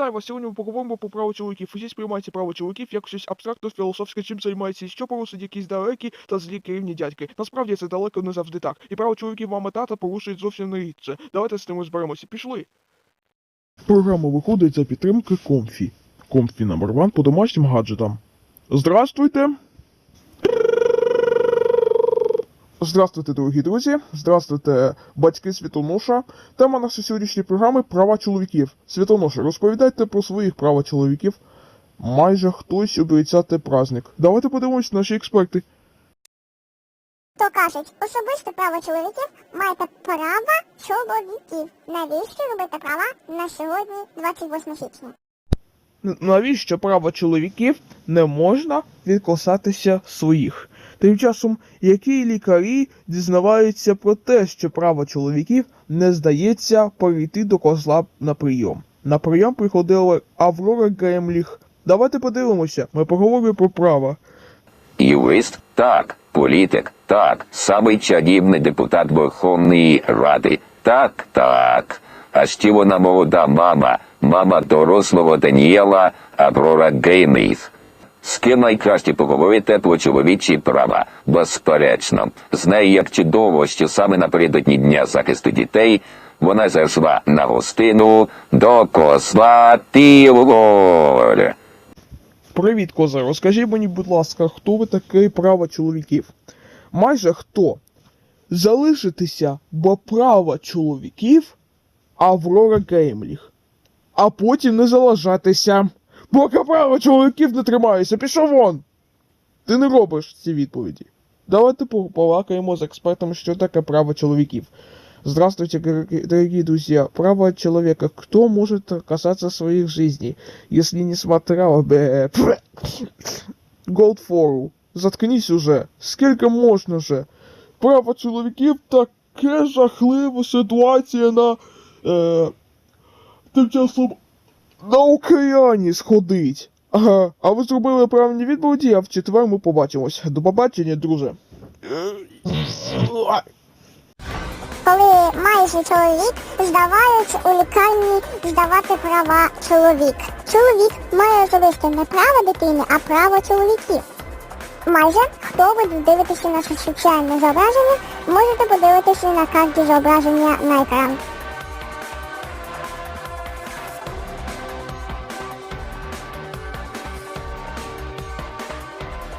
Вітаю сегодня мы поговорим про право чоловіків. Здесь сприймається право чоловіків як щось абстрактно філософське, чим займається, що порушують якісь далекі та злі керівні дядьки. Насправді це далеко не завжди так. І право чоловіків мама тата порушують зовсім не рідше. Давайте з цим розберемося. Пішли. Програма виходить за підтримки Комфі. Комфі номер 1 по домашнім гаджетам. Здравствуйте! Здравствуйте, дорогі друзі! Здравствуйте, батьки Світоноша. Тема нашої сьогоднішньої програми права чоловіків. Світоноша, розповідайте про своїх права чоловіків. Майже хтось обіцяти праздник. Давайте подивимось наші експерти. То кажуть, особисте право чоловіків маєте права чоловіків. Навіщо робити права на сьогодні, 28 січня? Навіщо права чоловіків не можна відкосатися своїх? Тим часом, які лікарі дізнаваються про те, що право чоловіків не здається перейти до козла на прийом. На прийом приходила Аврора Гремліх. Давайте подивимося, ми поговоримо про право. Юрист так, політик так, самий чарівний депутат Верховної Ради. Так, так. А ще вона молода мама, мама дорослого Даніела Аврора Гейміс. З ким найкраще поговорити про чоловічі права? Безперечно. З нею як чудово, що саме напередодні Дня захисту дітей вона зайшла на гостину до козла Тілор. Привіт, коза. Розкажіть мені, будь ласка, хто ви такий право чоловіків? Майже хто? Залишитися, бо право чоловіків Аврора Геймліх. А потім не залишатися. Поки право чоловіків не тримається, пішов вон. Ти не робиш ці відповіді. Давайте по- полакаємо з експертом, що таке право чоловіків. Здравствуйте, дорогие друзья. Право человека. Кто может касаться своих жизней, если не смотрел бы... Голдфору. Заткнись уже. Скільки можна же? Право чоловіків таке жахлива ситуація на... Е, тим на океані сходить. Ага, а ви зробили правильні відповіді, а в четвер ми побачимось. До побачення, друже. Е, Коли майже чоловік здавають у лікарні здавати права чоловік. Чоловік має особисте не право дитини, а право чоловіків. Майже хто ви дивитеся наше соціальне зображення, можете подивитися на карті зображення на екран.